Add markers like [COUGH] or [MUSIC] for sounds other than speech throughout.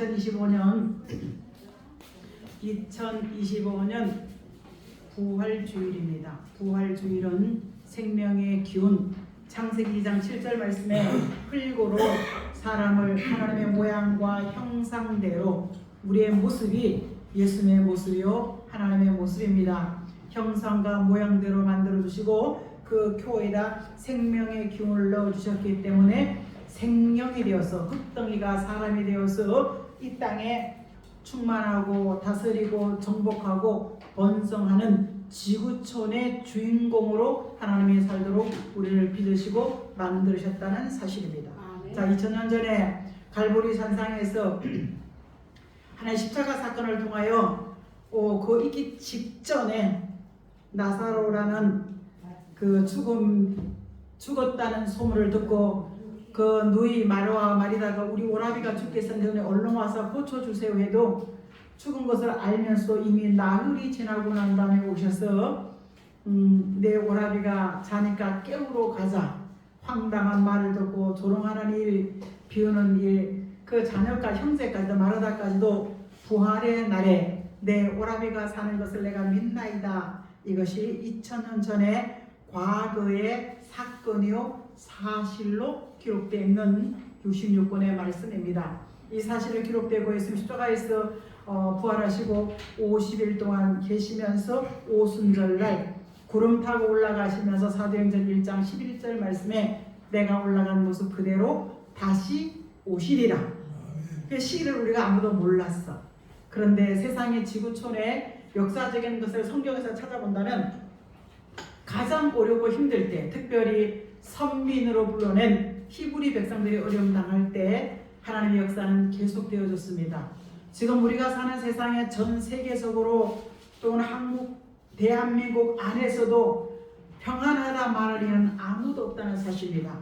2025년 2025년 부활주일입니다. 부활주일은 생명의 기운 창세기 2장 7절 말씀에 흙으로 사람을 하나님의 모양과 형상대로 우리의 모습이 예수님의 모습이요 하나님의 모습입니다. 형상과 모양대로 만들어 주시고 그 교회에다 생명의 기운을 넣어 주셨기 때문에 생명이 되어서 흙덩이가 사람이 되어서 이 땅에 충만하고 다스리고 정복하고 번성하는 지구촌의 주인공으로 하나님이 살도록 우리를 빚으시고 만드셨다는 사실입니다. 아멘. 자, 2000년 전에 갈보리 산상에서 하나의 십자가 사건을 통하여 어, 그 있기 직전에 나사로라는 그 죽음 죽었다는 소문을 듣고 그 누이 마르와 마리다가 우리 오라비가 죽겠었는데 얼른 와서 고쳐주세요 해도 죽은 것을 알면서 이미 나흘이 지나고 난 다음에 오셔서 음, 내 오라비가 자니까 깨우러 가자. 황당한 말을 듣고 조롱하는 일 비우는 일 그 자녀까 형제까지도 마르다까지도 부활의 날에 내 오라비가 사는 것을 내가 믿나이다. 이것이 2000년 전에 과거의 사건이요 사실로 기록되어 있는 66권의 말씀입니다. 이 사실을 기록되고 있으면 십자가에서 어, 부활하시고 50일 동안 계시면서 오순절날 구름 타고 올라가시면서 사도행전 1장 11절 말씀에 내가 올라간 모습 그대로 다시 오시리라. 그 시를 우리가 아무도 몰랐어. 그런데 세상의 지구촌의 역사적인 것을 성경에서 찾아본다면 가장 어렵고 힘들 때, 특별히 선민으로 불러낸 히브리 백성들이 어려움 당할 때 하나님의 역사는 계속되어졌습니다. 지금 우리가 사는 세상에 전 세계적으로 또는 한국, 대한민국 안에서도 평안하다 말을 이는 아무도 없다는 사실입니다.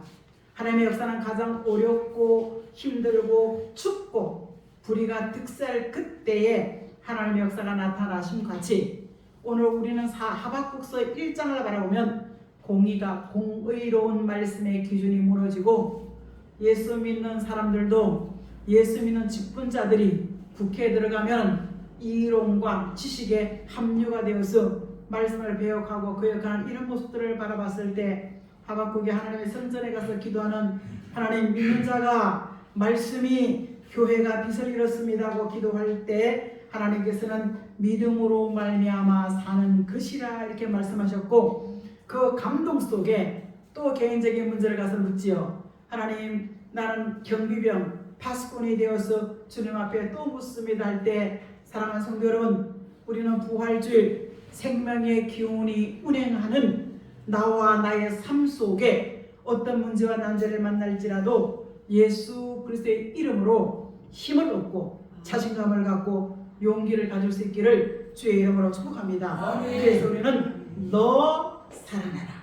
하나님의 역사는 가장 어렵고 힘들고 춥고 불의가 득세할 그때에 하나님의 역사가 나타나심 같이 오늘 우리는 사, 하박국서 1장을 바라보면 공의가 공의로운 말씀의 기준이 무너지고 예수 믿는 사람들도 예수 믿는 직분자들이 국회에 들어가면 이론과 지식에 합류가 되어서 말씀을 배역하고 거역하는 이런 모습들을 바라봤을 때 하박국이 하나님의 성전에 가서 기도하는 하나님 믿는 자가 말씀이 교회가 빛을 잃었습니다 하고 기도할 때 하나님께서는 믿음으로 말미암아 사는 것이라 이렇게 말씀하셨고 그 감동 속에 또 개인적인 문제를 가서 묻지요. 하나님 나는 경비병 파수꾼이 되어서 주님 앞에 또 묻습니다 할 때 사랑하는 성도 여러분 우리는 부활주일 생명의 기운이 운행하는 나와 나의 삶 속에 어떤 문제와 난제를 만날지라도 예수 그리스도의 이름으로 힘을 얻고 자신감을 갖고 용기를 가질 수 있기를 주의 이름으로 축복합니다. 아멘. 그래서 우리는 너 살아나라.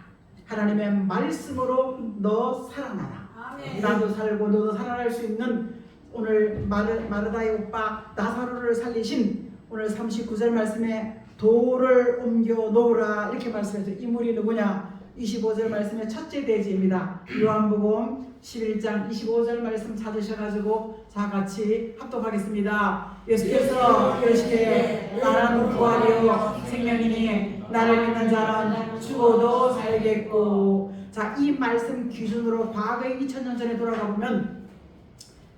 하나님의 말씀으로 너 살아나라. 아멘. 나도 살고 너도 살아날 수 있는 오늘 마르, 마르다의 오빠 나사로를 살리신 오늘 39절 말씀에 돌을 옮겨 놓으라 이렇게 말씀해서 이물이 누구냐 25절 말씀의 첫째 대지입니다 요한복음 11장 25절 말씀 찾으셔가지고 다 같이 합독하겠습니다 예수께서 이르시되 나는 부활이요 생명이니 나를 믿는 자는 죽어도 살겠고 자 이 말씀 기준으로 과거의 2000년 전에 돌아가 보면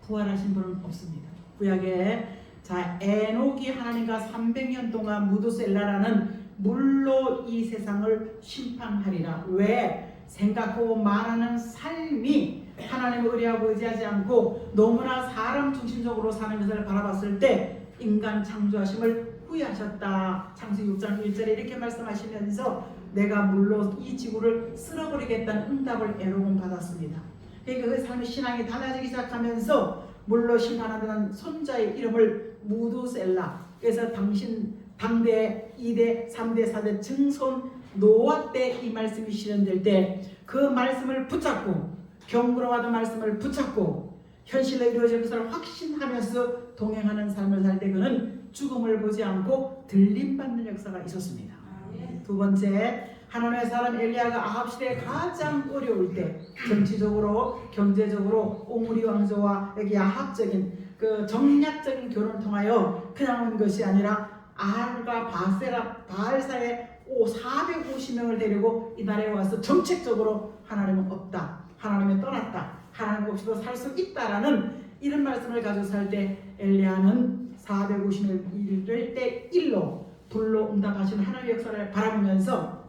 부활하신 분은 없습니다. 구약에 자 에녹이 하나님과 300년 동안 무드셀라라는 물로 이 세상을 심판하리라. 왜 생각하고 말하는 삶이 하나님을 의뢰하고 의지하지 않고 너무나 사람 중심적으로 사는 것을 바라봤을 때 인간 창조하심을 후회하셨다. 창세기 6장 1절에 이렇게 말씀하시면서 내가 물로 이 지구를 쓸어버리겠다는 응답을 에녹은 받았습니다. 그러니까 그 삶의 신앙이 달라지기 시작하면서 물로 심판하는 손자의 이름을 무두셀라. 그래서 당신 당대 2대, 3대, 4대 증손 노아 때 이 말씀이 실현될 때 그 말씀을 붙잡고 경고로하던 말씀을 붙잡고 현실로 이루어질 것을 확신하면서 동행하는 삶을 살 때 그는 죽음을 보지 않고 들림받는 역사가 있었습니다. 두 번째 하나님의 사람 엘리야가 아합 시대에 가장 어려울 때 정치적으로 경제적으로 오므리 왕조와 여기 야합적인 그 정략적인 결혼을 통하여 그냥 온 것이 아니라 알과 바세라 바알사의 450명을 데리고 이 나라에 와서 정책적으로 하나님은 없다. 하나님은 떠났다. 하나님 없이도 살 수 있다라는 이런 말씀을 가지고 살 때 엘리야는 450을 이를 때 일로 불로 응답하시는 하나님의 역사를 바라보면서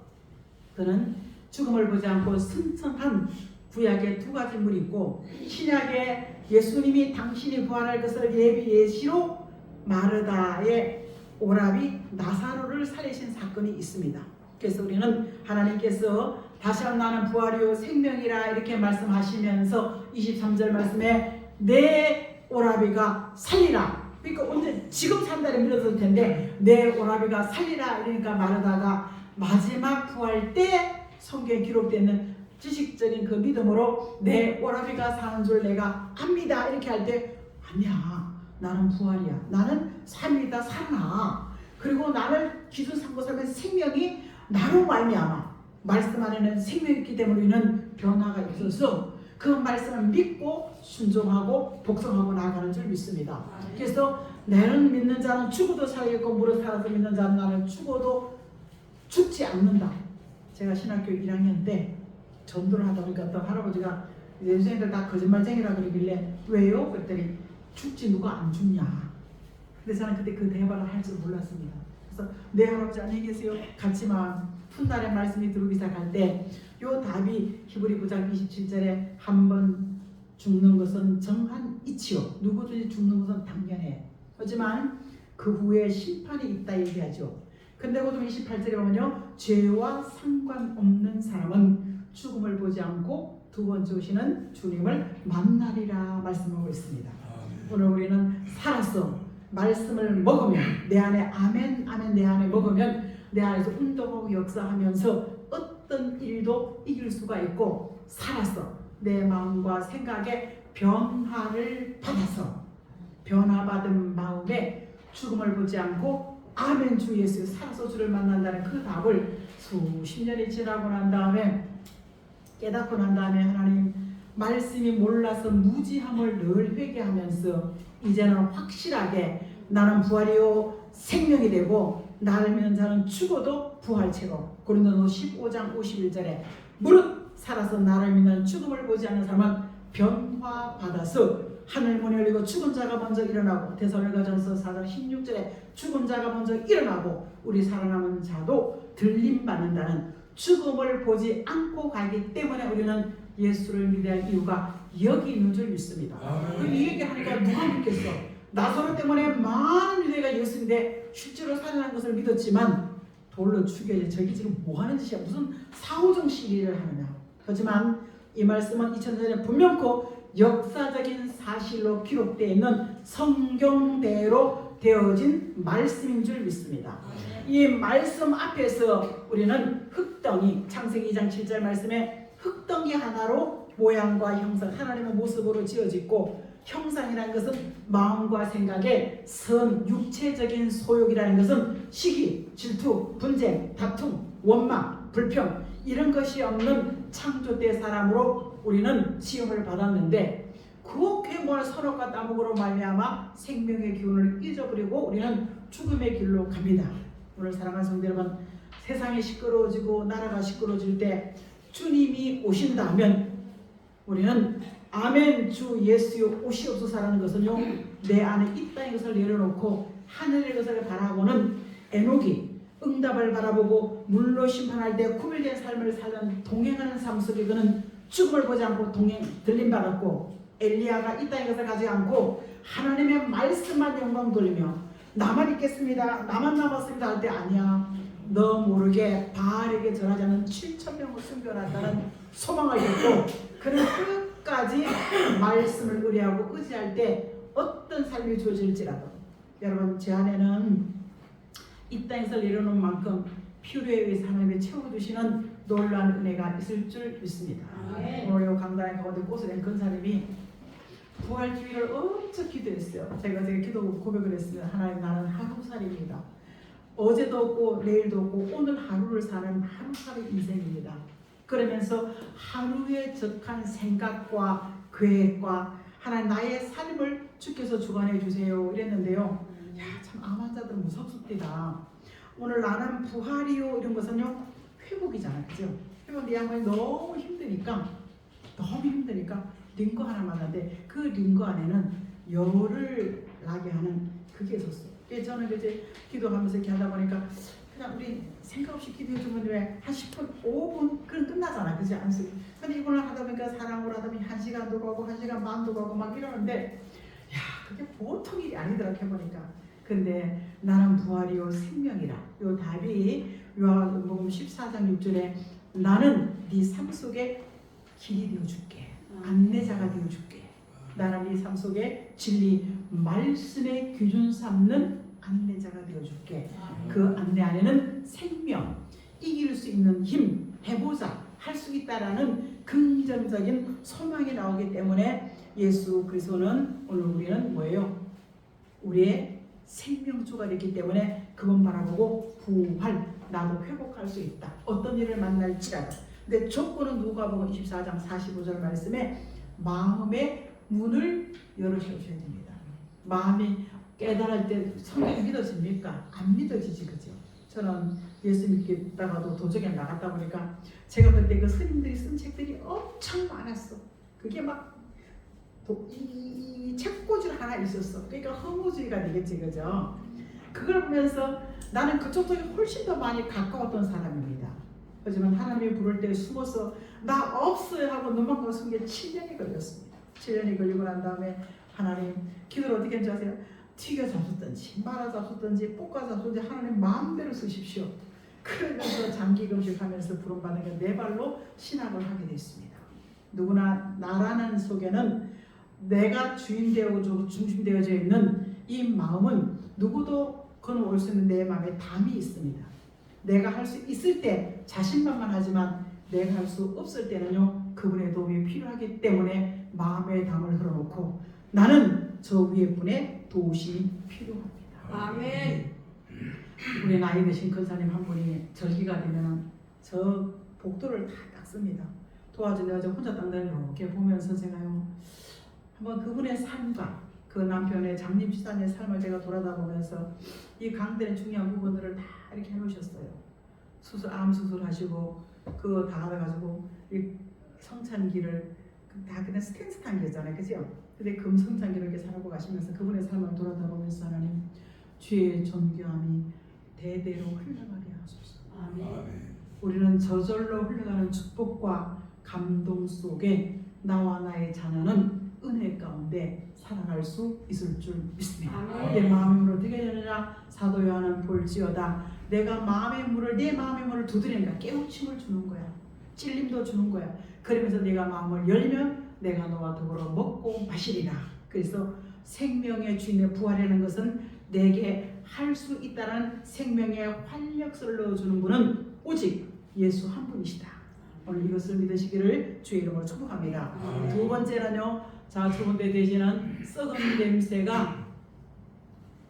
그는 죽음을 보지 않고 승천한 구약의 두 가지 물이 있고 신약의 예수님이 당신이 부활할 것을 예비 예시로 마르다의 오라비 나사로를 살리신 사건이 있습니다. 그래서 우리는 하나님께서 다시 한 나는 부활이요 생명이라 이렇게 말씀하시면서 23절 말씀에 내 오라비가 살리라. 그러니까 언제 지금 산다를 믿었을 텐데 내 오라비가 살리라 이러니까 마르다가 마지막 부활 때 성경에 기록되는 지식적인 그 믿음으로 내 오라비가 사는 줄 내가 압니다. 이렇게 할 때 아니야. 나는 부활이야. 나는 삶이다. 살아 그리고 나를 기준 삼고 살면 생명이 나로 말미암아 말씀 안에는 생명이 있기 때문에 우리는 변화가 있어서 그 말씀을 믿고 순종하고 복종하고 나아가는 줄 믿습니다. 그래서 나는 믿는 자는 죽어도 살겠고 무릇 살아서 믿는 자는 나는 죽어도 죽지 않는다. 제가 신학교 1학년 때 전도를 하다 보니까 어떤 할아버지가 예수님들 다 거짓말쟁이라 그러길래 왜요? 그랬더니 죽지 누가 안 죽냐. 근데 저는 그때 그 대화를 할 줄 몰랐습니다. 그래서 내 할아버지 안녕히 계세요. 같이 막 훗날의 말씀이 들어오기 시작할 때요 답이 히브리 9장 27절에 한 번 죽는 것은 정한 이치요. 누구든지 죽는 것은 당연해. 하지만 그 후에 심판이 있다 얘기하죠. 근데 고도 28절에 보면요. 죄와 상관없는 사람은 죽음을 보지 않고 두 번째 오시는 주님을 만나리라 말씀하고 있습니다. 오늘 우리는 살아서 말씀을 먹으면 내 안에 아멘 아멘 내 안에 먹으면 내 안에서 운동하고 역사하면서 어떤 일도 이길 수가 있고 살아서 내 마음과 생각에 변화를 받아서 변화받은 마음에 죽음을 보지 않고 아멘 주 예수 살아서 주를 만난다는 그 답을 수십 년이 지나고 난 다음에 깨닫고 난 다음에 하나님 말씀이 몰라서 무지함을 늘 회개하면서 이제는 확실하게 나는 부활이요 생명이 되고 나를 믿는 자는 죽어도 부활체로 고린도서 15장 51절에 무릇 살아서 나를 믿는 죽음을 보지 않는 사람은 변화받아서 하늘 문이 열리고 죽은 자가 먼저 일어나고 대사로가전서 4장 16절에 죽은 자가 먼저 일어나고 우리 살아남은 자도 들림 받는다는 죽음을 보지 않고 가기 때문에 우리는 예수를 믿어야 할 이유가 여기 있는 줄 믿습니다. 그이 얘기하니까 누가 믿겠어? 나사로 때문에 많은 유대가 예수인데 실제로 살아난 것을 믿었지만 돌로 죽여야지 저기 지금 뭐 하는 짓이야 무슨 사후정 시기를 하느냐 하지만 이 말씀은 2000년에 분명코 역사적인 사실로 기록되어 있는 성경대로 되어진 말씀인 줄 믿습니다. 이 말씀 앞에서 우리는 흙덩이 창세기 2장 7절 말씀에 흙덩이 하나로 모양과 형상 하나님의 모습으로 지어졌고 형상이라는 것은 마음과 생각의 선 육체적인 소욕이라는 것은 시기, 질투, 분쟁, 다툼, 원망, 불평 이런 것이 없는 창조 때 사람으로 우리는 시험을 받았는데 그 괴모한 선악과 따먹으로 말미암아 생명의 기운을 잊어버리고 우리는 죽음의 길로 갑니다. 오늘 사랑하는 성도 여러분 세상이 시끄러워지고 나라가 시끄러워질 때 주님이 오신다면 우리는 아멘 주 예수여 오시옵소서라는 것은요 내 안에 있다는 것을 내려놓고 하늘의 것을 바라보는 에녹이 응답을 바라보고 물로 심판할 때 구별된 삶을 살는 동행하는 삶 속에 그는 죽음을 보지 않고 동행 들림 받았고 엘리야가 이 땅의 것을 가지 않고 하나님의 말씀만 영광 돌리며 나만 있겠습니다 나만 남았습니다 할 때 아니야. 너 모르게 바알에게 않는 7천 명을 숨겨놨다는 소망을 갖고 그는 끝 까지 [COUGHS] 말씀을 의뢰하고 의지할 때 어떤 삶이 주어질지라도 여러분 제 안에는 이 땅에서 내려놓은 만큼 필요에 의해서 하나님이 채워주시는 놀라운 은혜가 있을 줄 믿습니다. 오늘 요 강단에 가운데 꽃을 낸 근사님이 부활주의를 엄청 기도했어요. 제가 제가 기도 고백을 했습니다. 하나님 나는 하루살이입니다. 어제도 없고 내일도 없고 오늘 하루를 사는 하루살이 인생입니다. 그러면서 하루에 적한 생각과 계획과 하나님 나의 삶을 주께서 주관해 주세요 이랬는데요. 야, 참 암환자들 무섭습니다. 오늘 나는 부활이요 이런 것은요 회복이잖아요, 그죠? 회복 이 양반이 너무 힘드니까 너무 힘드니까 링거 하나 만났는데 그 링거 안에는 열을 나게 하는 그게 있었어요. 그래서 저는 이제 기도하면서 이렇게 하다 보니까 그냥 우리 생각 없이 기도해 주면 왜 한 10분, 5분 그럼 끝나잖아, 그지? 않습니까? 근데 이걸 하다 보니까 사랑을 하다 보니 한 시간도 가고 한 시간 반도 가고 막 이러는데 야 그게 보통 일이 아니더라 해보니까. 근데 나는 부활이요 생명이라. 요 답이 요한복음 14장 6절에 나는 네 삶 속에 길이 되어 줄게. 안내자가 되어 줄게. 나는 네 삶 속에 진리 말씀의 기준 삼는 안내자가 되어줄게 그 안내 안에는 생명 이길 수 있는 힘 해보자 할 수 있다라는 긍정적인 소망이 나오기 때문에 예수 그리스도는 오늘 우리는 뭐예요? 우리의 생명주가 됐기 때문에 그것 바라보고 부활 나도 회복할 수 있다. 어떤 일을 만날지라도. 근데 조건은 누가복음 24장 45절 말씀에 마음의 문을 열어주셔야 됩니다. 마음이 깨달을 때 성경이 믿어집니까? 안 믿어지지 그죠? 저는 예수 믿겠다가도 도적에 나갔다 보니까 제가 그때 그 스님들이 쓴 책들이 엄청 많았어. 그게 막 도- 이, 이 책꽂이 하나 있었어. 그러니까 허무주의가 되겠지, 그죠? 그걸 보면서 나는 그쪽 쪽에 훨씬 더 많이 가까웠던 사람입니다. 하지만 하나님이 부를 때 숨어서 나 없어요 하고 눈만 감은 게 7년이 걸렸습니다. 7년이 걸리고 난 다음에 하나님 기도를 어떻게 했는지 아세요? 튀겨 잡수든지 말아 잡수든지 볶아 잡수든지 하나님 마음대로 쓰십시오. 그러면서 장기 금식 하면서 부름받은 게내 발로 신학을 하게 됐습니다. 누구나 나라는 속에는 내가 주인 되어져 중심되어져 있는 이 마음은 누구도 건너올 수 있는 내 마음에 담이 있습니다. 내가 할 수 있을 때 자신만만 하지만 내가 할 수 없을 때는요 그분의 도움이 필요하기 때문에 마음의 담을 흘러놓고 나는 저 위에 분의 도우심이 필요합니다. 아멘. 우리 나이 드신 근사님 한 분이 절기가 되면은 저 복도를 다 닦습니다. 도와주려고 저 혼자 닦는 이렇게 보면서 제가요 한번 그분의 삶과 그 남편의 장님 시단의 삶을 제가 돌아다 보면서 이 강들의 중요한 부분들을 다 이렇게 해놓으셨어요. 수술 암 수술하시고 그거 다 하셔가지고 이 성찬기를 그다 그냥 스탠스 탄기였잖아요, 그죠? 근데 금성찬기를 이렇게 살고 가시면서 그분의 삶을 돌아다 보면서 하나님 주의 존귀함이 대대로 흘러가게 하소서. 아멘. 우리는 저절로 흘러가는 축복과 감동 속에 나와 나의 자녀는 은혜 가운데 살아갈 수 있을 줄 믿습니다. 아멘. 내 마음의 문을 어떻게 되느냐 사도 요한은 볼지어다 내가 마음의 문을 내 마음의 문을 두드리니까 깨우침을 주는 거야 찔림도 주는 거야 그러면서 내가 마음을 열면 내가 너와 더불어 먹고 마시리라 그래서 생명의 주인의 부활이라는 것은 내게 할 수 있다는 생명의 활력소를 넣어주는 분은 오직 예수 한 분이시다 오늘 이것을 믿으시기를 주의 이름으로 축복합니다. 두 번째는요. 자, 두 번째 돼지는 썩은 냄새가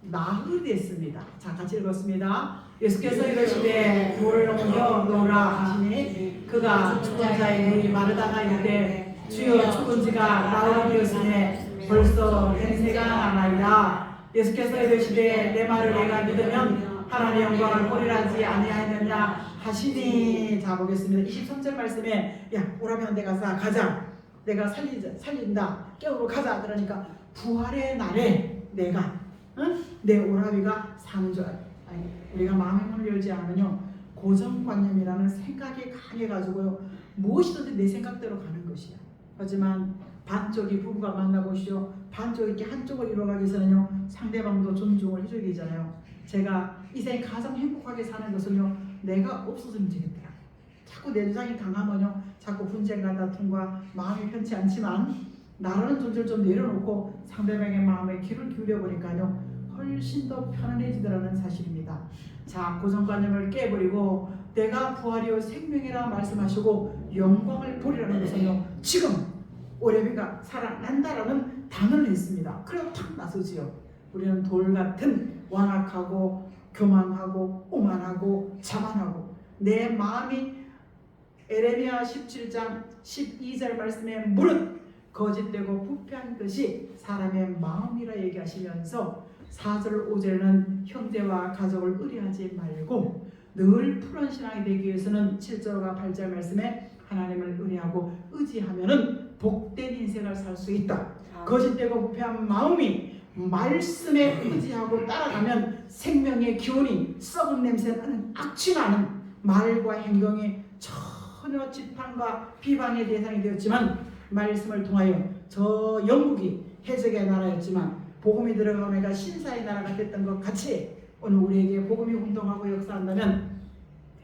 나흘 됐습니다. 자, 같이 읽었습니다. 예수께서 이르시되 물을 옮겨 놓으라 하시니 그가 죽은 자의 물이 마르다가 이르되 주여 죽은 지가 나흘이었으니 벌써 냄새가 나나이다. 예수께서 이르시되 내 말을 내가 믿으면 하나님의 영광을 보리라지 아니하였느냐 하시니 자 보겠습니다. 23절 말씀에 야 오라면 내가 사 가자 내가 살리자 살린다 깨우러 가자 그러니까 부활의 날에 내가 응? 내 오라비가 알- 아니 우리가 마음의 문을 열지 않으면요 고정관념이라는 생각이 강해가지고요 무엇이든지 내 생각대로 가는 것이야 하지만 반쪽이 부부가 만나보시오. 반쪽이 이렇게 한쪽을 이루어가기 위해서는요 상대방도 존중을 해줘야 되잖아요. 제가 이생 가장 행복하게 사는 것은요 내가 없어서면 되겠더라. 자꾸 내 주장이 강하면요 자꾸 분쟁과 다툼과 마음이 편치 않지만 나라는 존재를 좀 내려놓고 상대방의 마음에 귀를 기울여 보니까요 훨씬 더 편안해지더라는 사실입니다. 자 고정관념을 깨버리고 내가 부활이요 생명이라 말씀하시고 영광을 보리라는 것은요 지금 오레비가 살아난다라는 단언을 했습니다. 그리고 탁 나서지요. 우리는 돌 같은 완악하고 교만하고 오만하고 자만하고 내 마음이 에레미야 17장 12절 말씀에 무릇 거짓되고 부패한 것이 사람의 마음이라 얘기하시면서 4절 5절에는 형제와 가족을 의뢰하지 말고 늘 푸른 신앙이 되기 위해서는 7절과 8절 말씀에 하나님을 의뢰하고 의지하면은 복된 인생을 살 수 있다. 거짓되고 부패한 마음이 말씀에 의지하고 따라가면 생명의 기운이 썩은 냄새 나는 악취나는 말과 행동이 전혀 지탄과 비방의 대상이 되었지만 말씀을 통하여 저 영국이 해적의 나라였지만 복음이 들어가면 신사의 나라가 됐던 것 같이 오늘 우리에게 복음이 운동하고 역사한다면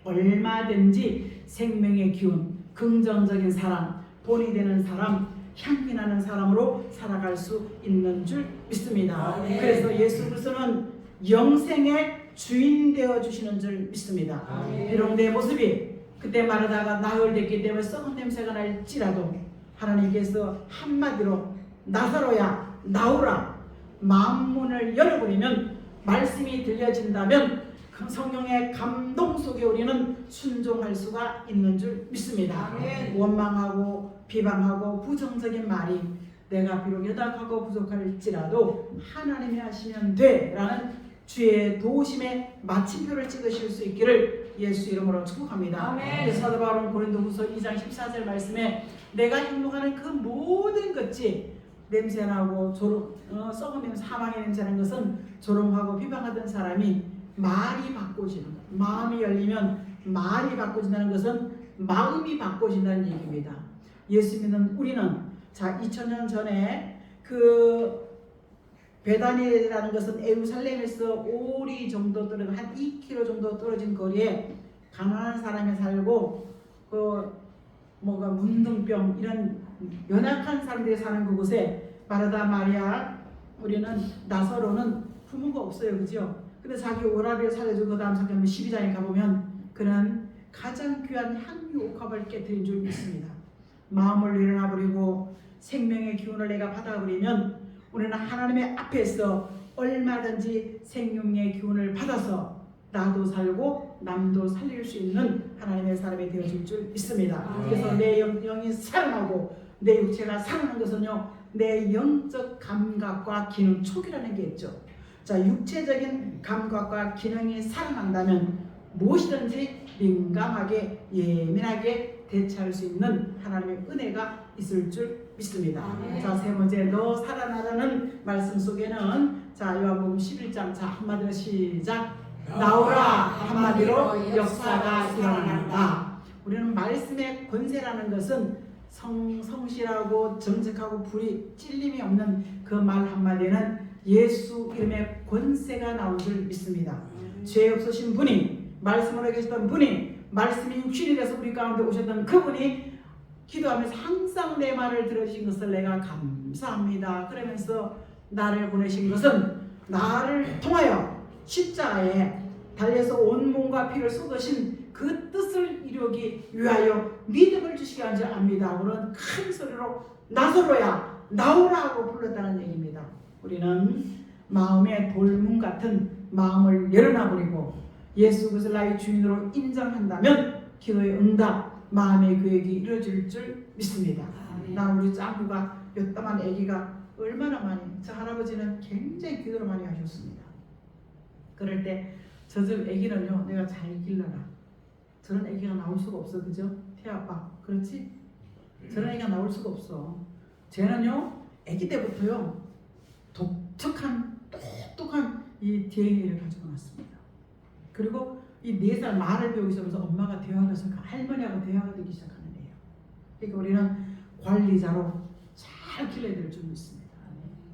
얼마든지 생명의 기운, 긍정적인 사람, 본이 되는 사람, 향기 나는 사람으로 살아갈 수 있는 줄 믿습니다. 아멘. 그래서 예수 그리스도는 영생의 주인 되어 주시는 줄 믿습니다. 아멘. 비록 내 모습이 그때 마르다가 나흘됐기 때문에 썩은 냄새가 날지라도 하나님께서 한마디로 나사로야 나오라 마음문을 열어버리면 말씀이 들려진다면 그 성령의 감동 속에 우리는 순종할 수가 있는 줄 믿습니다. 아멘. 원망하고 비방하고 부정적인 말이 내가 비록 여닥하고 부족할지라도 하나님이 하시면 돼 라는 주의 도우심의 마침표를 찍으실 수 있기를 예수 이름으로 축복합니다. 그래서 사도 바울은 고린도후서 2장 14절 말씀에 내가 행동하는 그 모든 것이 냄새나고 조롱, 어, 냄새, 사망의 냄새나는 것은 조롱하고 비방하던 사람이 말이 바꿔지는 것. 마음이 열리면 말이 바꿔진다는 것은 마음이 바꿔진다는 얘기입니다. 예수 믿는 우리는 자 2000년 전에 그 베다니라는 것은 에루살렘에서 오리 정도 떨어진 한 2km 정도 떨어진 거리에 가난한 사람이 살고 그 뭐가 문둥병 이런 연약한 사람들이 사는 그곳에 마르다 마리아 우리는 나서로는 부모가 없어요 그죠? 근데 자기 오라비를 살려주고 그 다음 성경 12장에 가보면 그는 가장 귀한 향유 옥합을 깨뜨린 줄 믿습니다. 마음을 내려놔버리고 생명의 기운을 내가 받아버리면 우리는 하나님의 앞에서 얼마든지 생명의 기운을 받아서 나도 살고 남도 살릴 수 있는 하나님의 사람이 되어질 줄 믿습니다. 아멘. 그래서 내 영, 영이 살아나고 내 육체가 살아나는 것은요 내 영적 감각과 기능 촉이라는 게 있죠. 자 육체적인 감각과 기능이 살아난다면 무엇이든지 민감하게 예민하게 대처할 수 있는 하나님의 은혜가 있을 줄 믿습니다. 아멘. 자 세 번째 너 살아나라는 말씀 속에는 자 요한복음 11장 자 한마디로 시작 나오라 한마디로 역사가 일어난다. 우리는 말씀의 권세라는 것은 성, 성실하고 정직하고 불이 찔림이 없는 그 말 한마디는 예수 이름의 권세가 나온 줄 믿습니다. 죄 없으신 분이 말씀으로 계시던 분이 말씀이 육신이 돼서 우리 가운데 오셨던 그분이 기도하면서 항상 내 말을 들으신 것을 내가 감사합니다. 그러면서 나를 보내신 것은 나를 통하여 십자가에 달려서 온 몸과 피를 쏟으신 그 뜻을 이루기 위하여 믿음을 주시게 한 줄 압니다. 그런 큰 소리로 나서로야 나오라고 불렀다는 얘기입니다. 우리는 마음의 돌문 같은 마음을 열어놔 버리고 예수 그리스도 나의 주인으로 인정한다면 기도의 응답, 마음의 계획이 이루어질 줄 믿습니다. 나 우리 짱구가 요따만 아기가 얼마나 많이 저 할아버지는 굉장히 기도를 많이 하셨습니다. 그럴 때저집 아기는요 내가 잘 길러라. 저런 아기가 나올 수가 없어 그죠? 태아빠 그렇지? 저런 아기가 나올 수가 없어. 쟤는요 아기 때부터요 독특한 똑똑한 이 DNA를 가지고 났습니다. 그리고 이 네 살 말을 배우기 시작해서 엄마가 대화하면서 할머니하고 대화가 되기 시작하는 애예요. 그러니까 우리는 관리자로 잘 길러야 될줄 믿습니다.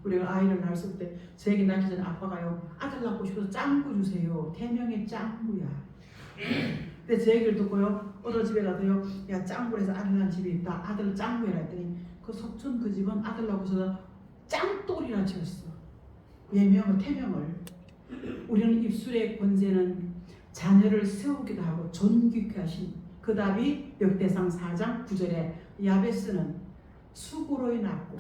우리가 아이를 낳았을 때 저에게 낳기 전에 아빠가요 아들 낳고 싶어서 짱구 주세요. 태명이 짱구야. 근데 제 얘기를 듣고요 어느 집에 가서요 야 짱구에서 아들 낳은 집이 있다. 아들 짱구해라 했더니 그 속촌 그 집은 아들 낳고 싶어서 짱돌이라 지었어. 예명을 태명을. 우리는 입술의 권세는 자녀를 세우기도 하고 존귀케 하신 그 답이 역대상 4장 9절에 야베스는 수고로 인하고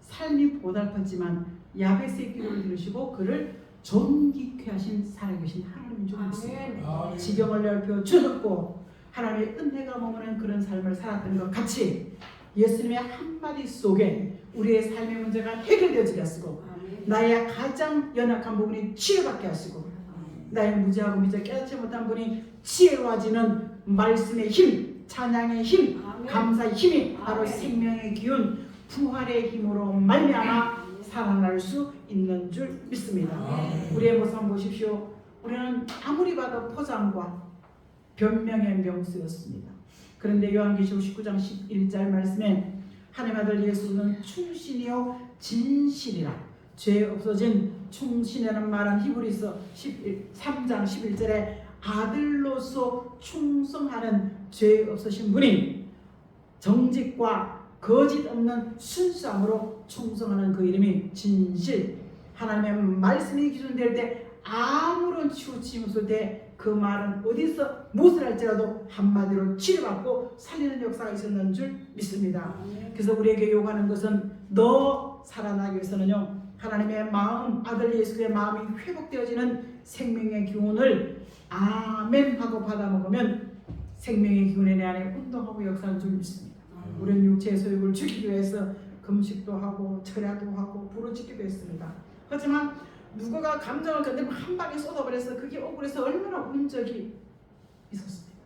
삶이 보달팠지만 야베스의 기도를 들으시고 그를 존귀케 하신 살아계신 하나님 줄 믿습니다. 지경을 넓혀 주셨고 하나님의 은혜가 머무는 그런 삶을 살았던 것 같이 예수님의 한마디 속에 우리의 삶의 문제가 해결되어지게 하시고 나의 가장 연약한 부분이 치유받게 하시고 나의 무지하고 미처 깨닫지 못한 분이 지혜로워지는 말씀의 힘, 찬양의 힘, 감사의 힘이 바로 아멘. 생명의 기운, 부활의 힘으로 말미암아 살아날 수 있는 줄 믿습니다. 아멘. 우리의 모습 보십시오. 우리는 아무리 봐도 포장과 변명의 명수였습니다. 그런데 요한계시록 19장 11절 말씀에 하나님 아들 예수는 충신이요 진실이라 죄 없어진 충신이라는 말은 히브리서 11, 3장 11절에 아들로서 충성하는 죄 없으신 분이 정직과 거짓 없는 순수함으로 충성하는 그 이름이 진실 하나님의 말씀이 기준될 때 아무런 치우침이 없을 때 그 말은 어디서 무엇을 할지라도 한마디로 치료받고 살리는 역사가 있었는 줄 믿습니다. 그래서 우리에게 요구하는 것은 너 살아나기 위해서는요 하나님의 마음 아들 예수의 마음이 회복되어지는 생명의 기운을 아멘 하고 받아 먹으면 생명의 기운이 내 안에 운동하고 역사하는 줄 믿습니다. 우리는 육체의 소욕을 죽이기 위해서 금식도 하고 철야도 하고 부르짖기도 했습니다. 하지만 누구가 감정을 건드리면 한 방에 쏟아버려서 그게 억울해서 얼마나 운 적이 있었습니다.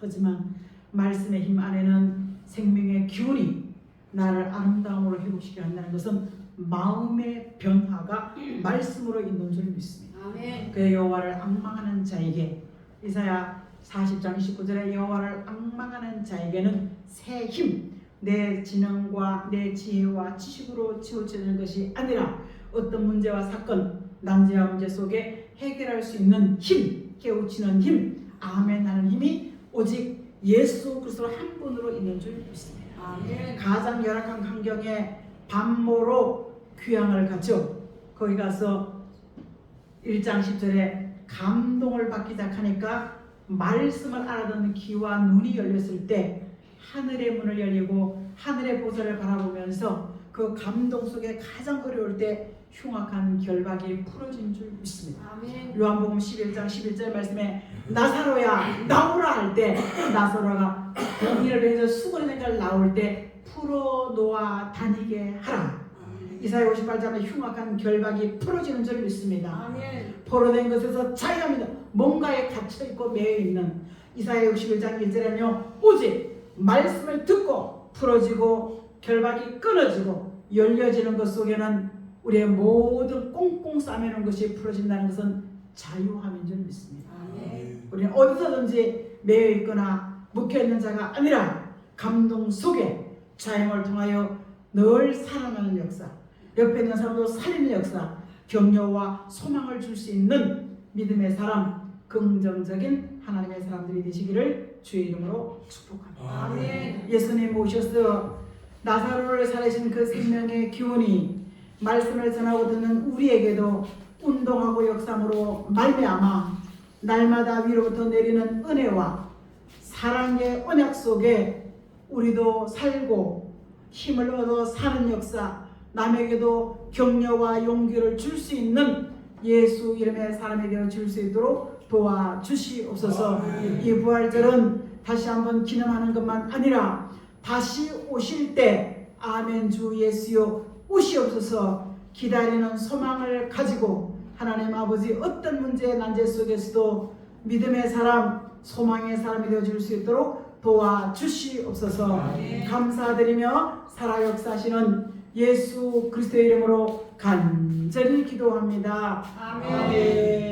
하지만 말씀의 힘 안에는 생명의 기운이 나를 아름다움으로 회복시키게 한다는 것은 마음의 변화가 말씀으로 있는 줄 믿습니다. 그 여호와를 악망하는 자에게 이사야 40장 19절에 여호와를 악망하는 자에게는 새 힘, 내 지능과 내 지혜와 지식으로 치우쳐지는 것이 아니라 어떤 문제와 사건, 난제와 문제 속에 해결할 수 있는 힘, 깨우치는 힘, 아멘 하는 힘이 오직 예수 그리스도 한 분으로 있는 줄 믿습니다. 가장 열악한 환경에 반모로 귀향을 갔죠. 거기 가서 1장 10절에 감동을 받기 시작하니까 말씀을 알아듣는 귀와 눈이 열렸을 때 하늘의 문을 열리고 하늘의 보좌를 바라보면서 그 감동 속에 가장 어려울 때 흉악한 결박이 풀어진 줄 믿습니다. 요한복음 11장 11절 말씀에 나사로야 나오라 할 때 나사로가 공기를 베서 생각 나올 때 풀어 놓아 다니게 하라. 이사야 58장에 흉악한 결박이 풀어지는 줄 믿습니다. 포로된 것에서 자유합니다. 뭔가에 갇혀 있고 매여 있는 이사야 61장 1절에는요. 오직 말씀을 듣고 풀어지고 결박이 끊어지고 열려지는 것 속에는 우리의 모든 꽁꽁 싸매는 것이 풀어진다는 것은 자유함인 줄 믿습니다. 우리는 어디서든지 매여 있거나 묶여 있는 자가 아니라 감동 속에 자영을 통하여 늘 살아나는 역사, 옆에 있는 사람도 살리는 역사, 격려와 소망을 줄 수 있는 믿음의 사람, 긍정적인 하나님의 사람들이 되시기를 주의 이름으로 축복합니다. 예수님 오셔서 나사로를 살리신 그 생명의 기운이 말씀을 전하고 듣는 우리에게도 운동하고 역삼으로 말미암아 날마다 위로부터 내리는 은혜와 사랑의 언약 속에 우리도 살고 힘을 얻어 사는 역사 남에게도 격려와 용기를 줄 수 있는 예수 이름의 사람이 되어 줄수 있도록 도와주시옵소서. 이 부활절은 다시 한번 기념하는 것만 아니라 다시 오실 때 아멘 주 예수여 오시옵소서. 기다리는 소망을 가지고 하나님 아버지 어떤 문제 난제 속에서도 믿음의 사람 소망의 사람이 되어 줄 수 있도록 도와주시옵소서. 감사드리며 살아 역사하시는 예수 그리스도의 이름으로 간절히 기도합니다. 아멘.